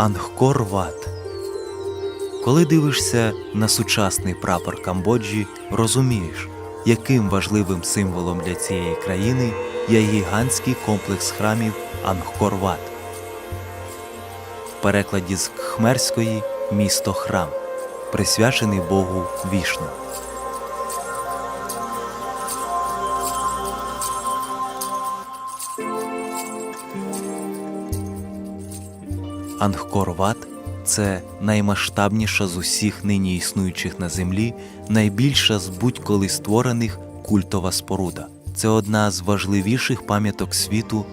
Ангкор Ват. Коли дивишся на сучасний прапор Камбоджі, розумієш, яким важливим символом для цієї країни є гігантський комплекс храмів Ангкор Ват. В перекладі з кхмерської місто храм, присвячений Богу Вішну. Ангкор-Ват – це наймасштабніша з усіх нині існуючих на землі, найбільша з будь-коли створених культова споруда. Це одна з важливіших пам'яток світу,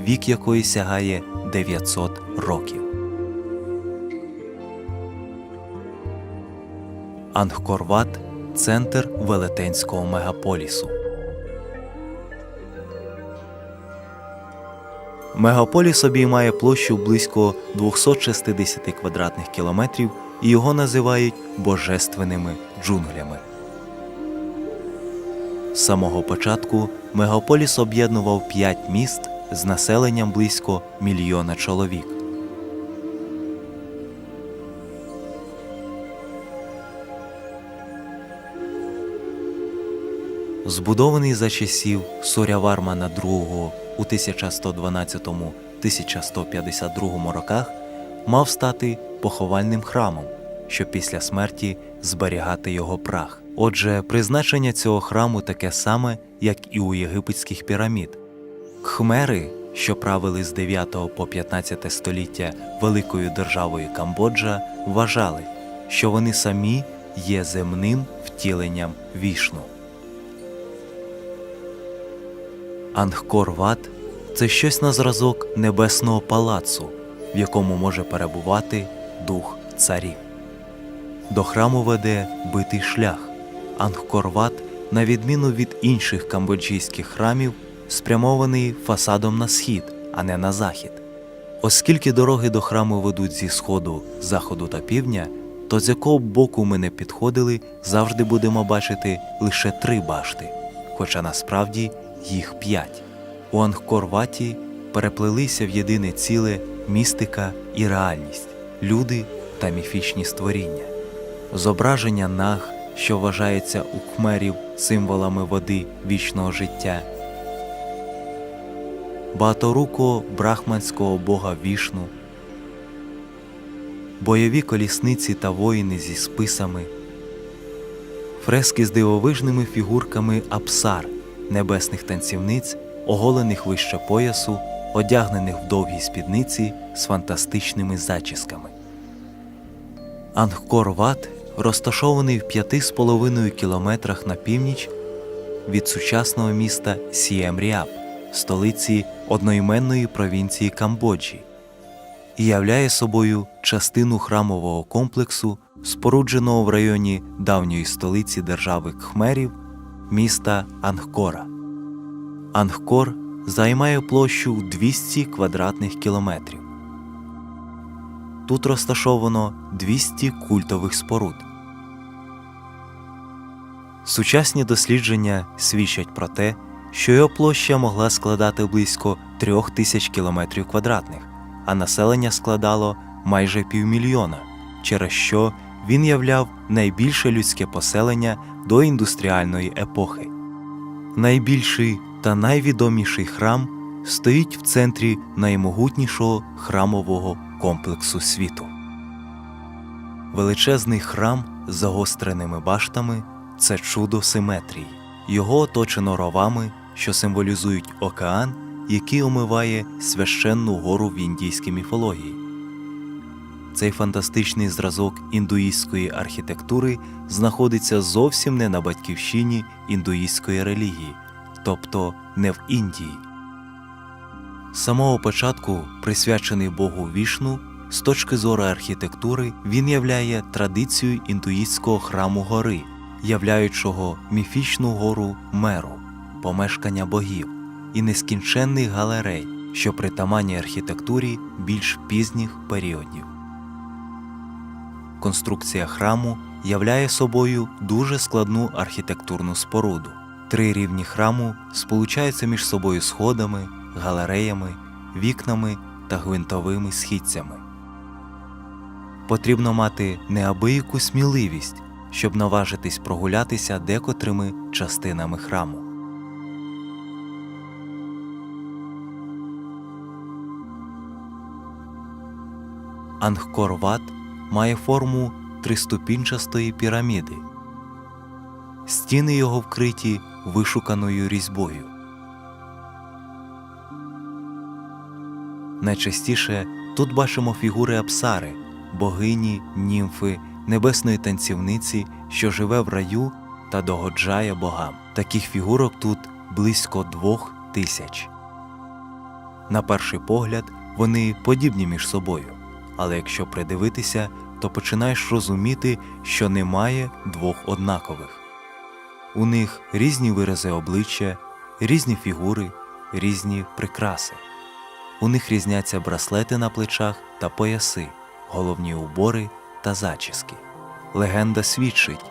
вік якої сягає 900 років. Ангкор-Ват – центр велетенського мегаполісу. Мегаполіс обіймає площу близько 260 квадратних кілометрів і його називають божественними джунглями. З самого початку мегаполіс об'єднував п'ять міст з населенням близько мільйона чоловік. Збудований за часів Сурявармана II у 1112-1152 роках, мав стати поховальним храмом, щоб після смерті зберігати його прах. Отже, призначення цього храму таке саме, як і у єгипетських пірамід. Кхмери, що правили з 9 по 15 століття великою державою Камбоджа, вважали, що вони самі є земним втіленням вішну. Ангкор-Ват – це щось на зразок небесного палацу, в якому може перебувати дух царів. До храму веде битий шлях. Ангкор-Ват, на відміну від інших камбоджійських храмів, спрямований фасадом на схід, а не на захід. Оскільки дороги до храму ведуть зі сходу, заходу та півдня, то з якого боку ми не підходили, завжди будемо бачити лише три башти, хоча насправді їх п'ять. У Ангкор-Ваті переплелися в єдине ціле містика і реальність, люди та міфічні створіння. Зображення наг, що вважається у кхмерів символами води вічного життя, багаторукого брахманського бога вішну, бойові колісниці та воїни зі списами, фрески з дивовижними фігурками апсар, небесних танцівниць, оголених вище поясу, одягнених в довгі спідниці з фантастичними зачісками. Ангкор-Ват розташований в п'яти з половиною кілометрах на північ від сучасного міста Сієм-Ріап, столиці одноіменної провінції Камбоджі, і являє собою частину храмового комплексу, спорудженого в районі давньої столиці держави Кхмерів, міста Ангкора. Ангкор займає площу 200 квадратних кілометрів. Тут розташовано 200 культових споруд. Сучасні дослідження свідчать про те, що його площа могла складати близько трьох тисяч кілометрів квадратних, а населення складало майже півмільйона, через що він являв найбільше людське поселення до індустріальної епохи. Найбільший та найвідоміший храм стоїть в центрі наймогутнішого храмового комплексу світу. Величезний храм з загостреними баштами це чудо симетрії. Його оточено ровами, що символізують океан, який омиває священну гору в індійській міфології. Цей фантастичний зразок індуїстської архітектури знаходиться зовсім не на батьківщині індуїстської релігії, тобто не в Індії. З самого початку, присвячений Богу Вішну, з точки зору архітектури, він являє традицію індуїстського храму гори, являючого міфічну гору меру, помешкання богів і нескінченних галерей, що притаманні архітектурі більш пізніх періодів. Конструкція храму являє собою дуже складну архітектурну споруду. Три рівні храму сполучаються між собою сходами, галереями, вікнами та гвинтовими східцями. потрібно мати неабияку сміливість, щоб наважитись прогулятися декотрими частинами храму. Ангкор-Ват має форму триступінчастої піраміди. Стіни його вкриті вишуканою різьбою. Найчастіше тут бачимо фігури Апсари, богині, німфи, небесної танцівниці, що живе в раю та догоджає богам. Таких фігурок тут близько двох тисяч. На перший погляд вони подібні між собою, але якщо придивитися, то починаєш розуміти, що немає двох однакових. У них різні вирази обличчя, різні фігури, різні прикраси. У них різняться браслети на плечах та пояси, головні убори та зачіски. Легенда свідчить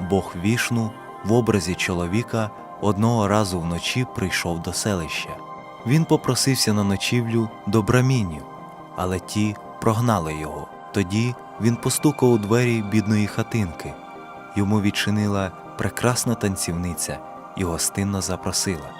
Бог вішну в образі чоловіка одного разу вночі прийшов до селища. Він попросився на ночівлю до брамінів, але ті прогнали його. Тоді він постукав у двері бідної хатинки. Йому відчинила прекрасна танцівниця і гостинно запросила.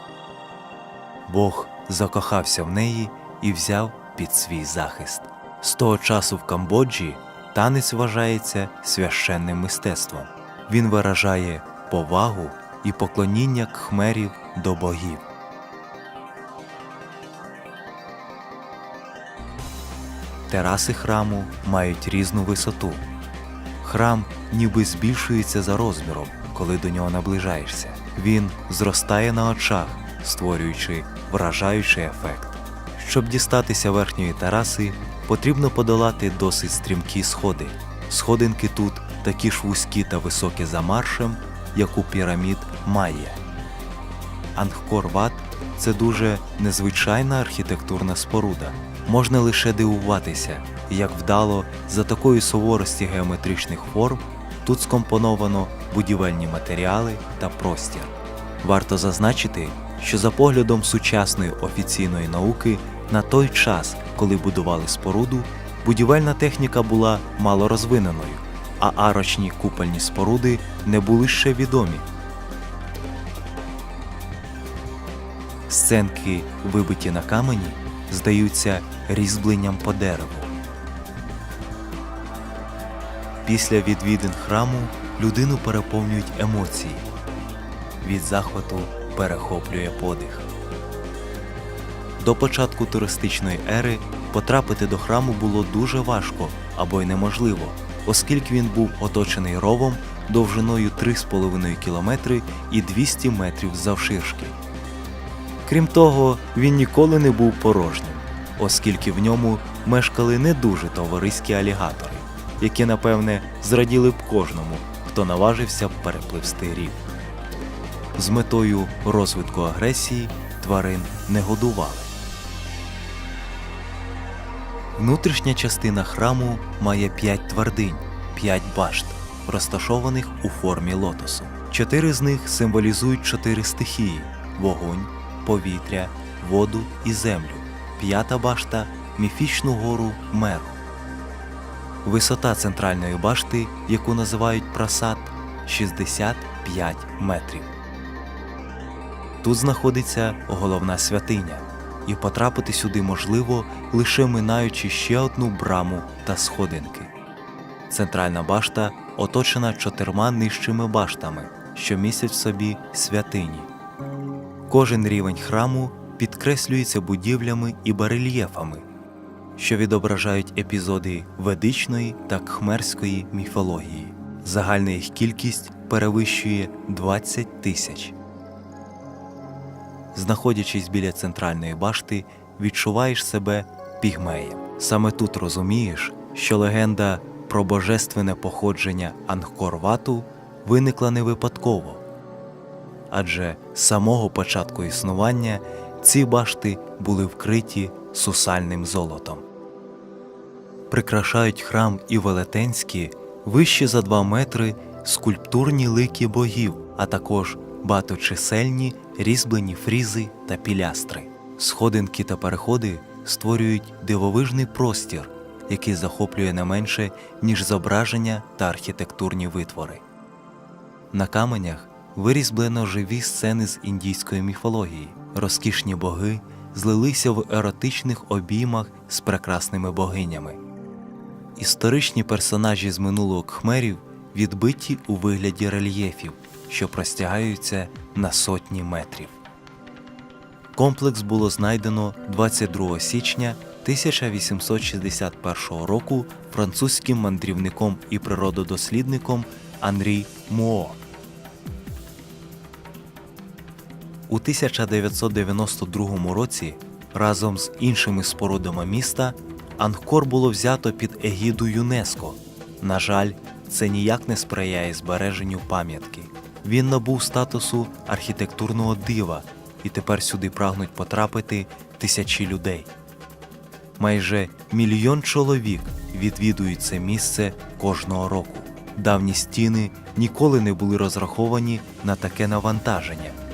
Бог закохався в неї і взяв під свій захист. З того часу в Камбоджі танець вважається священним мистецтвом. Він виражає повагу і поклоніння кхмерів до богів. Тераси храму мають різну висоту. Храм ніби збільшується за розміром, коли до нього наближаєшся. Він зростає на очах, створюючи вражаючий ефект. Щоб дістатися верхньої тераси, потрібно подолати досить стрімкі сходи. Сходинки тут такі ж вузькі та високі за маршем, як у пірамід Майя. Ангкор-Ват – це дуже незвичайна архітектурна споруда. Можна лише дивуватися, як вдало за такої суворості геометричних форм тут скомпоновано будівельні матеріали та простір. Варто зазначити, що за поглядом сучасної офіційної науки на той час, коли будували споруду, будівельна техніка була мало розвиненою, а арочні купольні споруди не були ще відомі. Сценки, вибиті на камені, здаються різьбленням по дереву. Після відвідин храму людину переповнюють емоції. Від захвату перехоплює подих. До початку туристичної ери потрапити до храму було дуже важко або й неможливо, оскільки він був оточений ровом довжиною 3,5 кілометри і 200 метрів завширшки. Крім того, він ніколи не був порожнім, оскільки в ньому мешкали не дуже товариські алігатори, які, напевне, зраділи б кожному, хто наважився перепливсти рів. З метою розвитку агресії тварин не годували. Внутрішня частина храму має п'ять твердинь, п'ять башт, розташованих у формі лотосу. Чотири з них символізують чотири стихії: вогонь, повітря, воду і землю. П'ята башта міфічну гору Меру. Висота центральної башти, яку називають прасад, 65 метрів. Тут знаходиться головна святиня, і потрапити сюди можливо лише минаючи ще одну браму та сходинки. Центральна башта оточена чотирма нижчими баштами, що містять в собі святині. Кожен рівень храму підкреслюється будівлями і барельєфами, що відображають епізоди ведичної та кхмерської міфології. Загальна їх кількість перевищує 20 тисяч. Знаходячись біля центральної башти, відчуваєш себе пігмеєм. Саме тут розумієш, що легенда про божественне походження Ангкор-Вату виникла не випадково. Адже з самого початку існування ці башти були вкриті сусальним золотом. Прикрашають храм і велетенські вищі за 2 метри скульптурні лики богів, а також багаточисельні різьблені фрізи та пілястри. Сходинки та переходи створюють дивовижний простір, який захоплює не менше, ніж зображення та архітектурні витвори. На каменях вирізблено живі сцени з індійської міфології. Розкішні боги злилися в еротичних обіймах з прекрасними богинями. Історичні персонажі з минулого кхмерів відбиті у вигляді рельєфів, що простягаються на сотні метрів. Комплекс було знайдено 22 січня 1861 року французьким мандрівником і природодослідником Анрі Муо. У 1992 році разом з іншими спорудами міста Ангкор було взято під егіду ЮНЕСКО. На жаль, це ніяк не сприяє збереженню пам'ятки. Він набув статусу архітектурного дива, і тепер сюди прагнуть потрапити тисячі людей. Майже мільйон чоловік відвідують це місце кожного року. Давні стіни ніколи не були розраховані на таке навантаження.